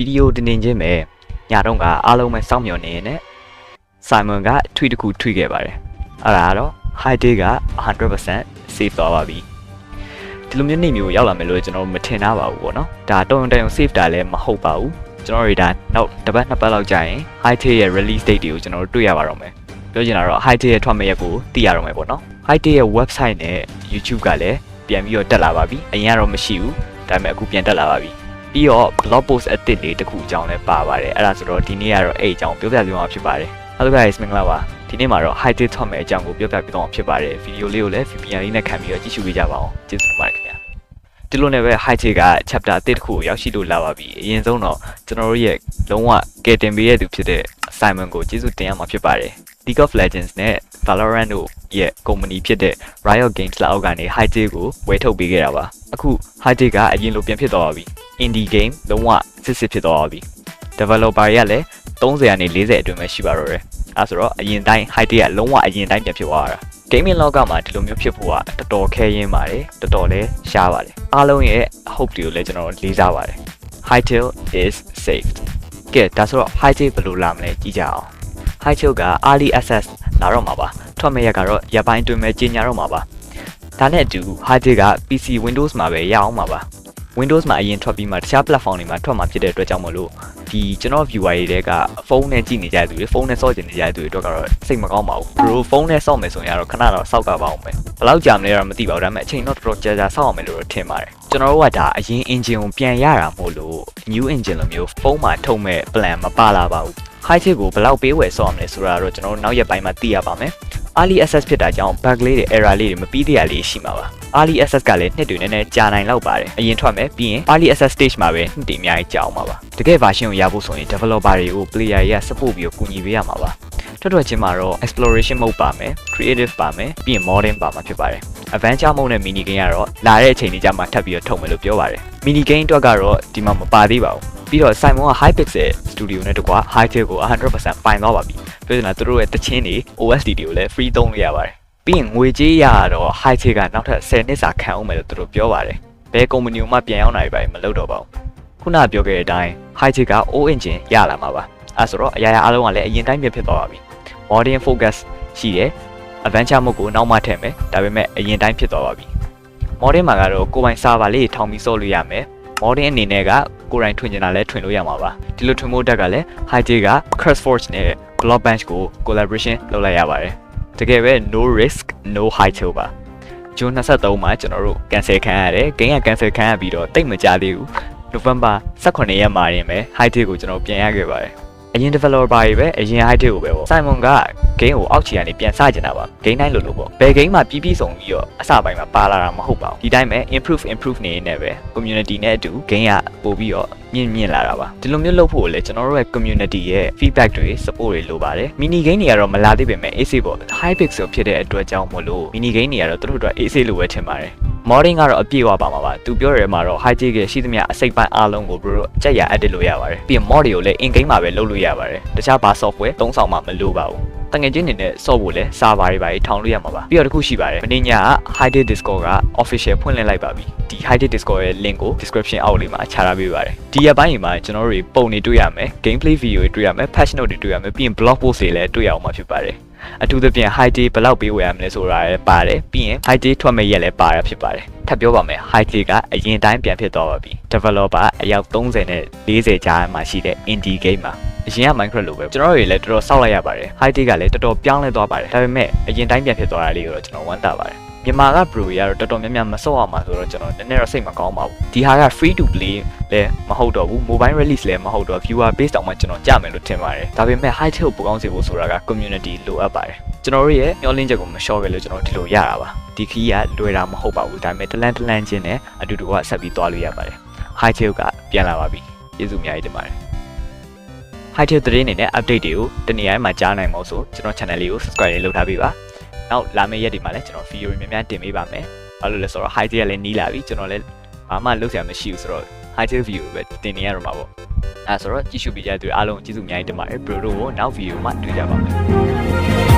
ဗီဒီယိုတင်နေခြင်းပဲညတော့ကအားလုံးပဲစောင့်မျှော်နေရင်ね Simon က tweet တစ်ခု tweet ခဲ့ပါတယ်အဲ့ဒါကတော့ high day က100% save သွားပါပြီဒီလိုမျိုးနေမျိုးရောက်လာမယ်လို့ကျွန်တော်တို့မထင်ထားပါဘူးပေါ့နော်ဒါတုံတုံတုံ save တာလည်းမဟုတ်ပါဘူးကျွန်တော်တို့ဒါနောက်တစ်ပတ်နှစ်ပတ်လောက်ကြာရင် high day ရဲ့ release date တွေကိုကျွန်တော်တို့တွေ့ရပါတော့မယ်ပြောချင်တာတော့ high day ရဲ့ထွက်မယ့်ရက်ကိုသိရတော့မယ်ပေါ့နော် high day ရဲ့ website နဲ့ YouTube ကလည်းပြန်ပြီးတော့တက်လာပါပြီအရင်ကတော့မရှိဘူးဒါပေမဲ့အခုပြန်တက်လာပါပြီ ပြီးတော့ blog post အသစ်လေးတစ်ခုအကြောင်းလည်းပါပါတယ်အဲ့ဒါဆိုတော့ဒီနေ့ကတော့အဲ့အကြောင်းပြောပြပြမှာဖြစ်ပါတယ် Hello guys မင်္ဂလာပါဒီနေ့မှာတော့ high date ထွက်မယ့်အကြောင်းကိုပြောပြပြတော့မှာဖြစ်ပါတယ်ဗီဒီယိုလေးကိုလည်း VPN လေးနဲ့ခံပြီးတော့ကြည့်ရှုပေးကြပါအောင်ကျေးဇူးတင်ပါတယ်ခင်ဗျာဒီလိုနဲ့ပဲ high date က chapter အသစ်တစ်ခုကိုရောက်ရှိလို့လာပါပြီအရင်ဆုံးတော့ကျွန်တော်တို့ရဲ့လုံးဝကယ်တင်ပေးရသူဖြစ်တဲ့ Simon ကိုကျေးဇူးတင်ရမှာဖြစ်ပါတယ် League of Legends နဲ့ Valorant တို့ရဲ့ company ဖြစ်တဲ့ Riot Games လက်အောက်ကနေ high date ကိုဝယ်ထုတ်ပေးခဲ့တာပါအခု high date ကအရင်လိုပြန်ဖြစ်သွားပါပြီ indie game လုံးဝစစ်စစ်ဖြစ်သွားပါပြီ developer တွေကလည်း30ကနေ40အတွင်းပဲရှိပါတော့တယ်အဲဆိုတော့အရင်တိုင်း high day ကလုံးဝအရင်တိုင်းပြန်ဖြစ်သွားတာ gaming လောကမှာဒီလိုမျိုးဖြစ်ဖို့ကတော်တော်ခဲရင်းပါတယ်တော်တော်လည်းရှားပါတယ်အားလုံးရဲ့ hope တွေကိုလည်းကျွန်တော်လေးစားပါတယ် high tail is saved ကဲဒါဆိုတော့ high tail ဘယ်လိုလာမလဲကြည့်ကြအောင် high tail က early access လာတော့မှာပါထွက်မယ့်ရက်ကတော့ရက်ပိုင်းအတွင်းပဲကြီးညာတော့မှာပါဒါနဲ့အတူ high tail က PC Windows မှာပဲရအောင်မှာပါ Windows မှာအရင်ထွက်ပြီးမှတခြား platform တွေမှာထွက်မှာဖြစ်တဲ့အတွက်ကြောင့်မလို့ဒီကျွန်တော် viewer တွေတဲကဖုန်းနဲ့ကြည့်နေကြတဲ့သူတွေဖုန်းနဲ့စော့ကျင်နေကြတဲ့သူတွေအတွက်ကတော့စိတ်မကောင်းပါဘူးသူတို့ဖုန်းနဲ့စော့မယ်ဆိုရင်ကတော့ခဏတော့စောက်ကပါအောင်ပဲဘယ်လောက်ကြာမလဲတော့မသိပါဘူးဒါပေမဲ့အချိန်တော့တော်တော်ကြာကြာစောက်အောင်မယ်လို့တော့ထင်ပါတယ်ကျွန်တော်တို့ကဒါအရင် engine ကိုပြန်ရတာမို့လို့ new engine လိုမျိုးဖုန်းမှာထုတ်မဲ့ plan မပါလာပါဘူး high tech ကိုဘယ်လောက်ပေးဝယ်စော့အောင်လဲဆိုတာတော့ကျွန်တော်တို့နောက်ရက်ပိုင်းမှာသိရပါမယ် early access ဖြစ်တာကြောင့် bug လေးတွေ error လေးတွေမပြီးသေးရလေးရှိမှာပါ early access ကလည်းနှစ်တွေနည်းနည်းကြာနိုင်လောက်ပါတယ်အရင်ထွက်မယ်ပြီးရင် early access stage မှာပဲနှစ်တွေအများကြီးကြာအောင်ပါပါတကယ် version ကိုရဖို့ဆိုရင် developer တွေကို player တွေက support ပြီးတော့ကူညီပေးရမှာပါထွက်ထွက်ချင်းမှာတော့ exploration mode ပါမယ် creative ပါမယ်ပြီးရင် modern ပါမှာဖြစ်ပါတယ် adventure mode နဲ့ mini game ကတော့လာတဲ့အချိန်လေးကြာမှထပ်ပြီးတော့ထုတ်မယ်လို့ပြောပါတယ် mini game အတွက်ကတော့ဒီမှာမပါသေးပါဘူးပြီးတော့ Simon က Hypixel Studio နဲ့တကွာ High Tech ကို100%ပိုင်သွားပါပြီ ပြောချင်တာသူတို့ရဲ့တချင်းတွေ OSD တွေကိုလည်း free သုံးလို့ရပါတယ်ပြီးရင်ငွေကြေးရတော့ High Tech ကနောက်ထပ်10နှစ်စာခံအောင်မယ်လို့သူတို့ပြောပါတယ်ဘယ် company မှပြန်ရောက်နိုင်ပါ့မလုပ်တော့ပါဘူးခုနပြောခဲ့တဲ့အတိုင်း High Tech က O engine ရလာမှာပါအဲဆိုတော့အရာရာအားလုံးကလည်းအရင်တိုင်းပြဖြစ်သွားပါပြီ modern focus ရှိတယ် adventure mode ကိုနောက်မှထည့်မယ်ဒါပေမဲ့အရင်တိုင်းဖြစ်သွားပါပြီ modern မှာကတော့ကိုယ်ပိုင် server လေးထောင်ပြီးစော့လို့ရမယ် modern အနေနဲ့ကကိုယ်တိုင်ထွင်ကျင်တာလဲထွင်လို့ရမှာပါဒီလိုထွင်ဖို့တက်ကလည်း high J က Crashforge နဲ့ Blockbench ကို collaboration လုပ်လိုက်ရပါတယ်တကယ်ပဲ no risk no high tail ပါဂျွန်23မှာကျွန်တော်တို့ cancel ခံရတယ်ဂိမ်းက cancel ခံရပြီးတော့တိတ်မကြသေးဘူး November 18ရက်မှာရင်ပဲ high tail ကိုကျွန်တော်ပြန်ရခဲ့ပါတယ်အရင် developer တွေပဲအရင် high tail ကိုပဲပေါ့ Simon က game ကိုအောက်ခြေကနေပြန်စကျင်တာပါ game တိုင်းလို့လို့ပေါ့ဘယ် game မှာပြီးပြီးဆုံးပြီးတော့အစပိုင်းမှာပါလာတာမဟုတ်ပါဘူးဒီတိုင်းပဲ improve improve နေနေပဲ community နဲ့အတူ game ကပို့ပြီးတော့မြင့်မြင့်လာတာပါဒီလိုမျိုးလုပ်ဖို့လည်းကျွန်တော်တို့ရဲ့ community ရဲ့ feedback တွေ support တွေလိုပါတယ် mini game တွေကတော့မလာသေးပေမဲ့ AC ပေါ့ high pixel ဖြစ်တဲ့အတွက်ကြောင့်မို့လို့ mini game တွေကတော့သူတို့တို့ AC လိုပဲထင်ပါတယ် modding ကတော့အပြည့်အဝပါမှာပါသူပြောရဲမှာတော့ high tech ရဲ့ရှိသမျှအစိတ်ပိုင်းအားလုံးကိုဘရိုကြက်ရ edit လို့ရပါတယ်ပြီးရင် mod တွေကိုလည်း in game မှာပဲလုပ်လို့ရပါတယ်တခြားဘာ software သုံးဆောင်မှမလိုပါဘူး တငယ်ချင်းနေနဲ့ဆော့ဖို့လဲ server တွေပါထောင်လို့ရမှာပါပြီးတော့တစ်ခုရှိပါတယ်မင်းညာက hide discord က official ဖွင့်လှစ်လိုက်ပါပြီဒီ hide discord ရဲ့ link ကို description အောက်လေးမှာချထားပေးပါတယ်ဒီရက်ပိုင်းမှာကျွန်တော်တို့တွေပုံတွေတွေ့ရမယ် gameplay video တွေတွေ့ရမယ် patch note တွေတွေ့ရမယ်ပြီးရင် blog post တွေလည်းတွေ့ရအောင်မှာဖြစ်ပါတယ်အထူးသဖြင့် high day ဘယ်လောက်ပေးဝယ်ရမလဲဆိုတာလည်းပါတယ်ပြီးရင် high day ထွက်မဲ့ရက်လည်းပါရဖြစ်ပါတယ်ထပ်ပြောပါမယ် high day ကအရင်တိုင်းပြန်ဖြစ်သွားပါပြီ developer အယောက်30နဲ့40ကြားမှာရှိတဲ့ indie game မှာ အရင်က Minecraft လိုပဲကျွန်တော်တို့တွေလည်းတော်တော်စောက်လိုက်ရပါတယ် high day ကလည်းတော်တော်ပြောင်းလဲသွားပါတယ်ဒါပေမဲ့အရင်တိုင်းပြန်ဖြစ်သွားတာလေးကိုတော့ကျွန်တော်ဝမ်းသာပါတယ်မြန်မာက bro တွေကတော့တော်တော်များများမစော့အောင်ပါဆိုတော့ကျွန်တော်နည်းနည်းတော့စိတ်မကောင်းပါဘူးဒီဟာက free to play လည်းမဟုတ်တော့ဘူး mobile release လည်းမဟုတ်တော့ viewer base တောင်မှကျွန်တော်ကြမယ်လို့ထင်ပါတယ်ဒါပေမဲ့ high tail ကိုပိုကောင်းစေဖို့ဆိုတာက community လိုအပ်ပါတယ်ကျွန်တော်တို့ရဲ့မျှော်လင့်ချက်ကိုမလျှော့ခဲ့လို့ကျွန်တော်ဒီလိုရတာပါဒီခီးကလွယ်တာမဟုတ်ပါဘူးဒါပေမဲ့တလန်တလန်ချင်းနဲ့အတူတူကဆက်ပြီးသွားလို့ရပါတယ် high tail ကပြန်လာပါပြီကျေးဇူးအများကြီးတင်ပါတယ် high tail သတင်းတွေနဲ့ update တွေကိုတနေ့တိုင်းမှာကြားနိုင်မို့ဆိုကျွန်တော် channel လေးကို subscribe လေးလုပ်ထားပေးပါနောက်လာမယ့်ရက်တွေမှာလည်းကျွန်တော် video တွေများများတင်ပေးပါမယ်ဘာလို့လဲဆိုတော့ high tail ကလည်းနီးလာပြီကျွန်တော်လည်းဘာမှလုပ်စရာမရှိဘူးဆိုတော့ high tail video ပဲတင်နေရတော့မှာပေါ့အဲဆိုတော့ကြည့်ရှုပေးကြတဲ့သူအားလုံးကျေးဇူးအများကြီးတင်ပါတယ် bro တို့ကိုနောက် video မှာတွေ့ကြပါမယ်